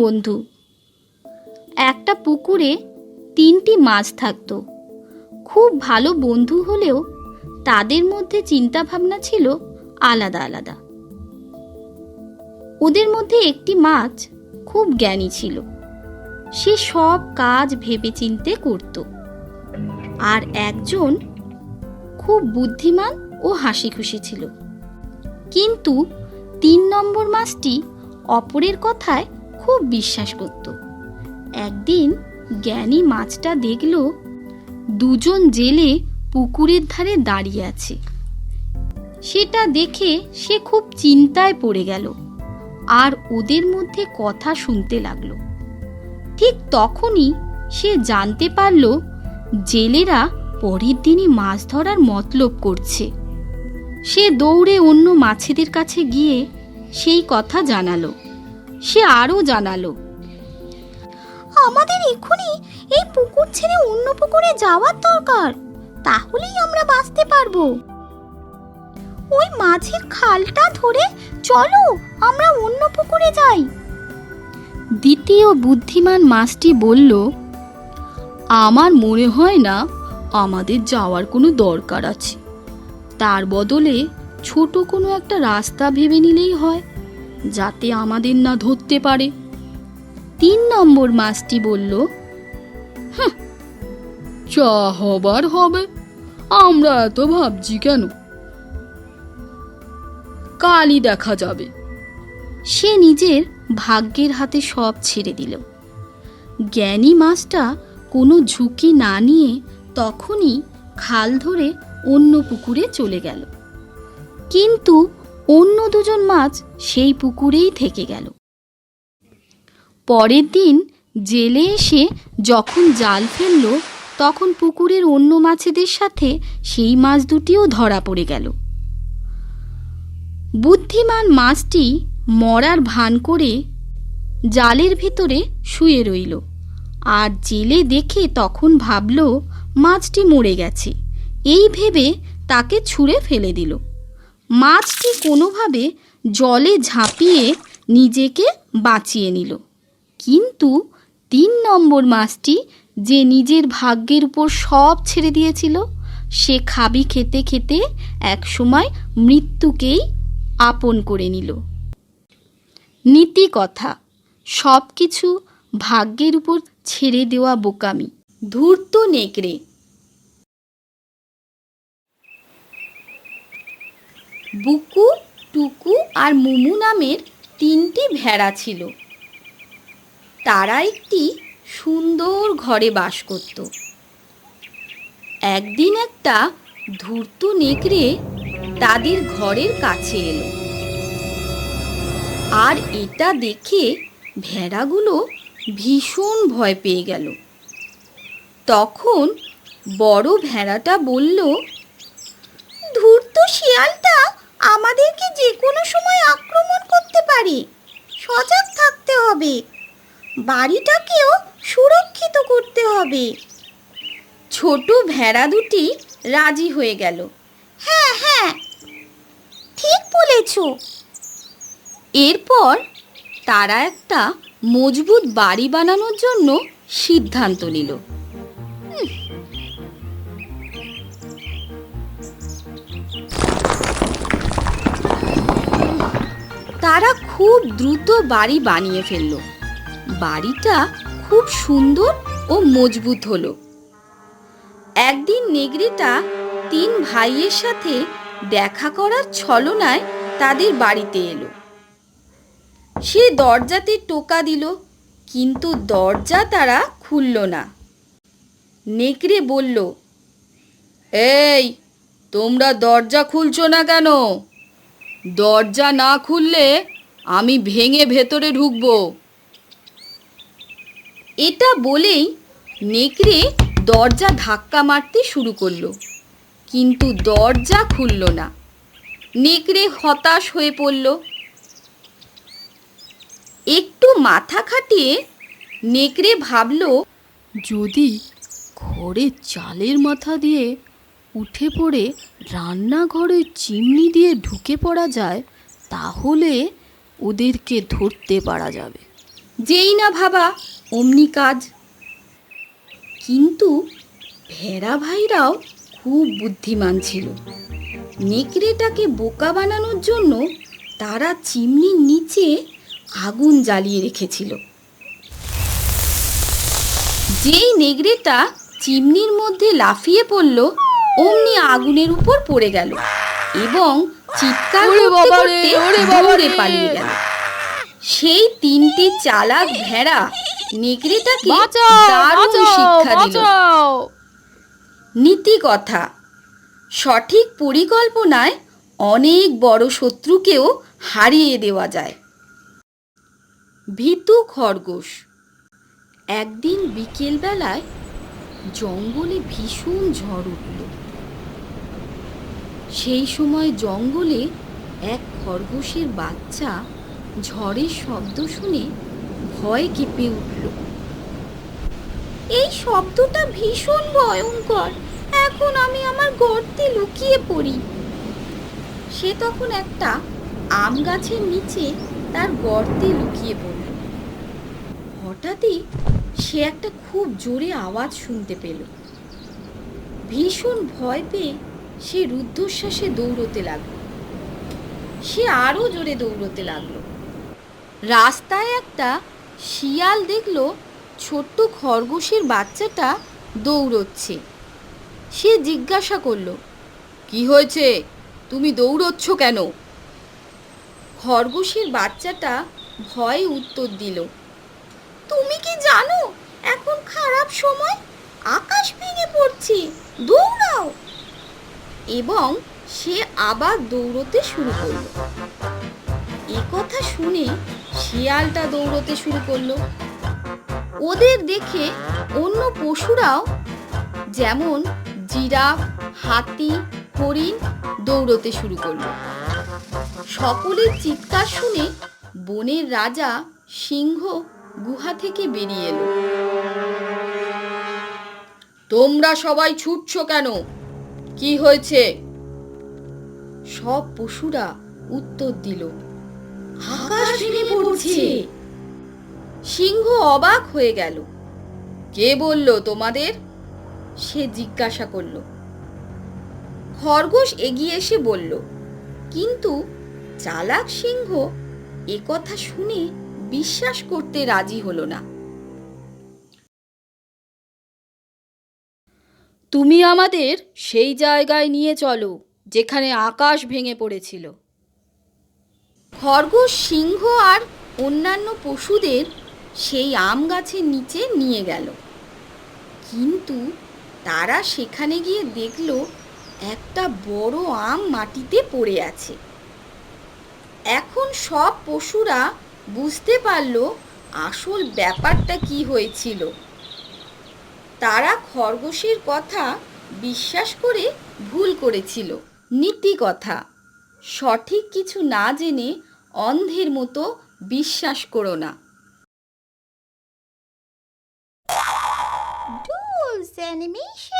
বন্ধু। একটা পুকুরে তিনটি মাছ থাকতো। খুব ভালো বন্ধু হলেও তাদের মধ্যে চিন্তাভাবনা ছিল আলাদা আলাদা। ওদের মধ্যে একটি মাছ খুব জ্ঞানী ছিল। সে সব কাজ ভেবেচিন্তে করত। আর একজন খুব বুদ্ধিমান ও হাসি খুশি ছিল। কিন্তু তিন নম্বর মাছটি অপরের কথায় খুব বিশ্বাস করত একদিন জ্ঞানী মাছটা দেখল, দুজন জেলে পুকুরের ধারে দাঁড়িয়ে আছে। সেটা দেখে সে খুব চিন্তায় পড়ে গেল আর ওদের মধ্যে কথা শুনতে লাগল। ঠিক তখনই সে জানতে পারল, জেলেরা পরের দিনই মাছ ধরার মতলব করছে। সে দৌড়ে অন্য মাছেদের কাছে গিয়ে সেই কথা জানালো। সে আরও জানালো, আমাদের এক্ষুনি এই পুকুর ছেড়ে অন্য পুকুরে যাওয়ার দরকার, তাহলেই আমরা বাঁচতে পারব। ওই মাছের খালটা ধরে চলো, আমরা অন্য পুকুরে যাই। দ্বিতীয় বুদ্ধিমান মাছটি বলল, আমার মনে হয় না আমাদের যাওয়ার কোনো দরকার আছে। তার বদলে ছোট কোনো একটা রাস্তা ভেবে নিলেই হয়। যাতে আমাদের না ধরতে পারে। তিন নম্বর মাছটি বলল "হাহ, যা হবার হবে আমরা এত ভাবছি কেন? কালই দেখা যাবে। সে নিজের ভাগ্যের হাতে সব ছেড়ে দিল। জ্ঞানী মাছটা কোনো ঝুঁকি না নিয়ে তখনই খাল ধরে অন্য পুকুরে চলে গেল। কিন্তু অন্য দুজন মাছ সেই পুকুরেই থেকে গেল। পরের দিন জেলে এসে যখন জাল ফেলল, তখন পুকুরের অন্য মাছেদের সাথে সেই মাছ দুটিও ধরা পড়ে গেল। বুদ্ধিমান মাছটি মরার ভান করে জালের ভেতরে শুয়ে রইল। আর জেলে দেখে তখন ভাবল, মাছটি মরে গেছে। এই ভেবে তাকে ছুঁড়ে ফেলে দিল। মাছটি কোনোভাবে জলে ঝাঁপিয়ে নিজেকে বাঁচিয়ে নিল। কিন্তু তিন নম্বর মাছটি যে নিজের ভাগ্যের উপর সব ছেড়ে দিয়েছিল, সে খাবি খেতে খেতে একসময় মৃত্যুকেই আপন করে নিল। নীতি কথা সব কিছু ভাগ্যের উপর ছেড়ে দেওয়া বোকামি। ধূর্ত নেকড়ে বুকু, টুকু আর মুমু নামের তিনটি ভেড়া ছিল। তারা একটি সুন্দর ঘরে বাস করত। একদিন একটা ধূর্ত নেকড়ে তাদের ঘরের কাছে এলো। আর এটা দেখে ভেড়াগুলো ভীষণ ভয় পেয়ে গেল। তখন বড় ভেড়াটা বলল, ধূর্ত শিয়ালটা আমাদেরকে যে কোনো সময় আক্রমণ করতে পারে। সজাগ থাকতে হবে। বাড়িটাকেও সুরক্ষিত করতে হবে। ছোট ভেড়া দুটি রাজি হয়ে গেল। হ্যাঁ হ্যাঁ ঠিক বলেছ। এরপর তারা একটা মজবুত বাড়ি বানানোর জন্য সিদ্ধান্ত নিল। তারা খুব দ্রুত বাড়ি বানিয়ে ফেলল। বাড়িটা খুব সুন্দর ও মজবুত হলো। একদিন নেগড়িটা তিন ভাইয়ের সাথে দেখা করার ছলনায় তাদের বাড়িতে এলো। সে দরজাতে টোকা দিল, কিন্তু দরজা তারা খুলল না। নেকড়ে বলল, এই, তোমরা দরজা খুলছো না কেন? দরজা না খুললে আমি ভেঙে ভেতরে ঢুকবো। এটা বলেই নেকড়ে দরজা ধাক্কা মারতে শুরু করল, কিন্তু দরজা খুলল না। নেকড়ে হতাশ হয়ে পড়ল। একটু মাথা খাটিয়ে নেকড়ে ভাবল, যদি ঘরের চালের মাথা দিয়ে উঠে পড়ে রান্নাঘরের চিমনি দিয়ে ঢুকে পড়া যায়, তাহলে ওদেরকে ধরতে পারা যাবে। যেই না ভাবা, অমনি কাজ। কিন্তু ভেড়া ভাইরাও খুব বুদ্ধিমান ছিল। নেকড়েটাকে বোকা বানানোর জন্য তারা চিমনির নিচে আগুন জ্বালিয়ে রেখেছিল। যেই নেগড়েটা চিমনির মধ্যে লাফিয়ে পড়ল অমনি আগুনের উপর পড়ে গেল এবং চিৎকার করতে দৌড়ে পালিয়ে গেল। সেই তিনটি চালাক ভেড়া নেকড়েটাকে দারুণ শিক্ষা দিল। নীতি কথা সঠিক পরিকল্পনায় অনেক বড় শত্রুকেও হারিয়ে দেওয়া যায়। ভীতু খরগোশ। একদিন বিকেলবেলায় জঙ্গলে ভীষণ ঝড় উঠল। সেই সময় জঙ্গলে এক খরগোশের বাচ্চা ঝড়ের শব্দ শুনে ভয় কেঁপে উঠল। এই শব্দটা ভীষণ ভয়ঙ্কর। এখন আমি আমার গর্তে লুকিয়ে পড়ি। সে তখন একটা আম গাছের নিচে তার গর্তে লুকিয়ে পড়ল। হঠাৎই সে একটা খুব জোরে আওয়াজ শুনতে পেল। ভীষণ ভয় পেয়ে সে রুদ্ধশ্বাসে দৌড়তে লাগল। সে আরও জোরে দৌড়তে লাগল। রাস্তায় একটা শিয়াল দেখল ছোট্ট খরগোশের বাচ্চাটা দৌড়চ্ছে। সে জিজ্ঞাসা করল, কি হয়েছে? তুমি দৌড়চ্ছ কেন? খরগোশের বাচ্চাটা ভয়ে উত্তর দিল, তুমি কি জানো? এখন খারাপ সময়, আকাশ ভেঙে পড়ছে। দৌড়াও! এবং সে আবার দৌড়তে শুরু করল। এ কথা শুনে শিয়ালটা দৌড়তে শুরু করল। ওদের দেখে অন্য পশুরাও যেমন জিরাফ, হাতি, হরিণ দৌড়তে শুরু করল। সকলের চিৎকার শুনে বনের রাজা সিংহ গুহা থেকে বেরিয়ে এলো। তোমরা সবাই ছুটছ কেন? কি হয়েছে? সব পশুরা উত্তর দিল, আকাশ ভেঙে পড়ছে। সিংহ অবাক হয়ে গেল। কে বলল তোমাদের? সে জিজ্ঞাসা করল। খরগোশ এগিয়ে এসে বলল, কিন্তু চালাক সিংহ এ কথা শুনে বিশ্বাস করতে রাজি হলো না। তুমি আমাদের সেই জায়গায় নিয়ে চলো, যেখানে আকাশ ভেঙে পড়েছিল। খরগোশ, সিংহ আর অন্যান্য পশুদের সেই আম গাছের নিচে নিয়ে গেল। কিন্তু তারা সেখানে গিয়ে দেখল একটা বড় আম মাটিতে পড়ে আছে। এখন সব পশুরা বুঝতে পারল আসল ব্যাপারটা কি হয়েছিল। তারা খরগোশের কথা বিশ্বাস করে ভুল করেছিল, নীতি কথা। সঠিক কিছু না জেনে অন্ধের মতো বিশ্বাস করো না। Animation!